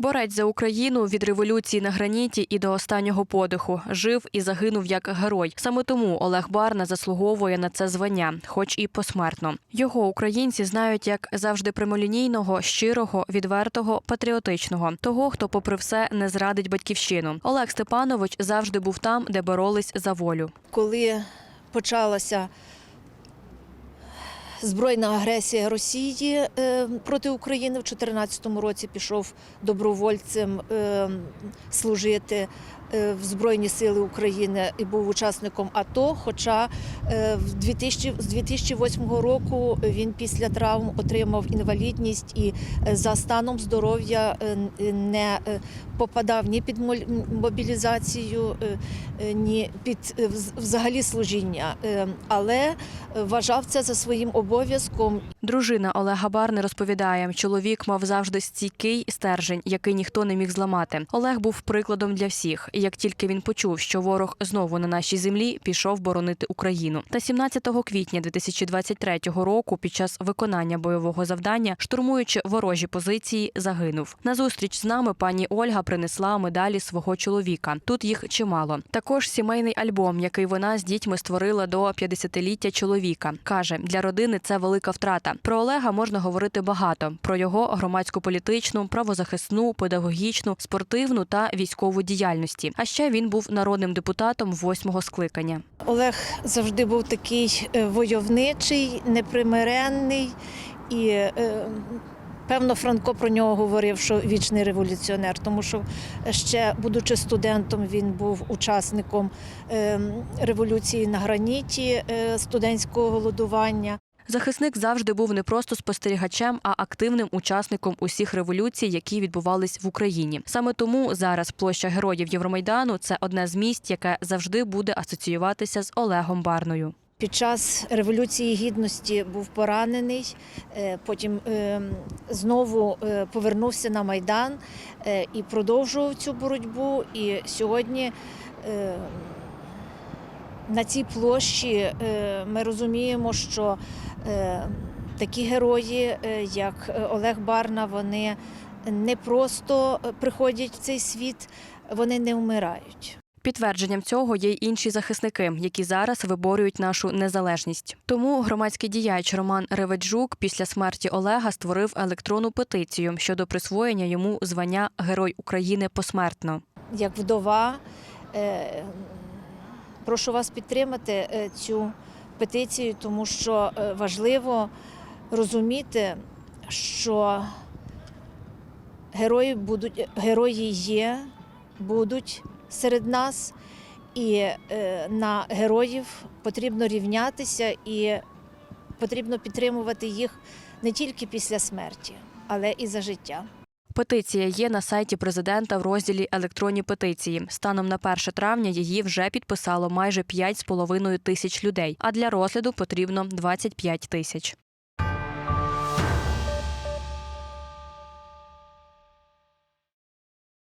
Борець за Україну від революції на граніті і до останнього подиху жив і загинув як герой. Саме тому Олег Барна заслуговує на це звання, хоч і посмертно. Його українці знають як завжди прямолінійного, щирого, відвертого, патріотичного, того, хто, попри все, не зрадить батьківщину. Олег Степанович завжди був там, де боролись за волю. коли почалася збройна агресія Росії е, проти України в 2014 році пішов добровольцем е, служити е, в Збройні Сили України і був учасником АТО. Хоча в 2000, з 2008 року він після травм отримав інвалідність і за станом здоров'я не попадав ні під мобілізацію, ні під взагалі служіння, але вважав це за своїм обов'язком Дружина Олега Барни розповідає, чоловік мав завжди стійкий стержень, який ніхто не міг зламати. Олег був прикладом для всіх. Як тільки він почув, що ворог знову на нашій землі, пішов боронити Україну. Та 17 квітня 2023 року, під час виконання бойового завдання, штурмуючи ворожі позиції, загинув. На зустріч з нами пані Ольга принесла медалі свого чоловіка. Тут їх чимало. Також сімейний альбом, який вона з дітьми створила до 50-ліття чоловіка. каже, для родини це велика втрата. Про Олега можна говорити багато: про його громадсько-політичну, правозахисну, педагогічну, спортивну та військову діяльності. А ще він був народним депутатом восьмого скликання. Олег завжди був такий е, войовничий, непримиренний і. е, Певно, Франко про нього говорив, що вічний революціонер, тому що ще, будучи студентом, він був учасником е, революції на граніті е, студентського голодування. Захисник завжди був не просто спостерігачем, а активним учасником усіх революцій, які відбувались в Україні. Саме тому зараз площа героїв Євромайдану це одне з місць, яке завжди буде асоціюватися з Олегом Барною. Під час революції гідності був поранений, е, потім е, знову е, повернувся на майдан і продовжував цю боротьбу. І сьогодні на цій площі е, ми розуміємо, що е, такі герої, е, як Олег Барна, вони не просто приходять в цей світ, вони не вмирають. Підтвердженням цього є й інші захисники, які зараз виборюють нашу незалежність. Тому громадський діяч Роман Реведжук після смерті Олега створив електронну петицію щодо присвоєння йому звання Герой України посмертно. як вдова. Прошу вас підтримати е, цю петицію, тому що е, важливо розуміти, що герої будуть герої є, будуть серед нас, і е, на героїв потрібно рівнятися і потрібно підтримувати їх не тільки після смерті, але і за життя. Петиція є на сайті президента в розділі Електронні петиції. Станом на 1 травня її вже підписало майже 5,5 тисяч людей. А для розгляду потрібно 25 тисяч.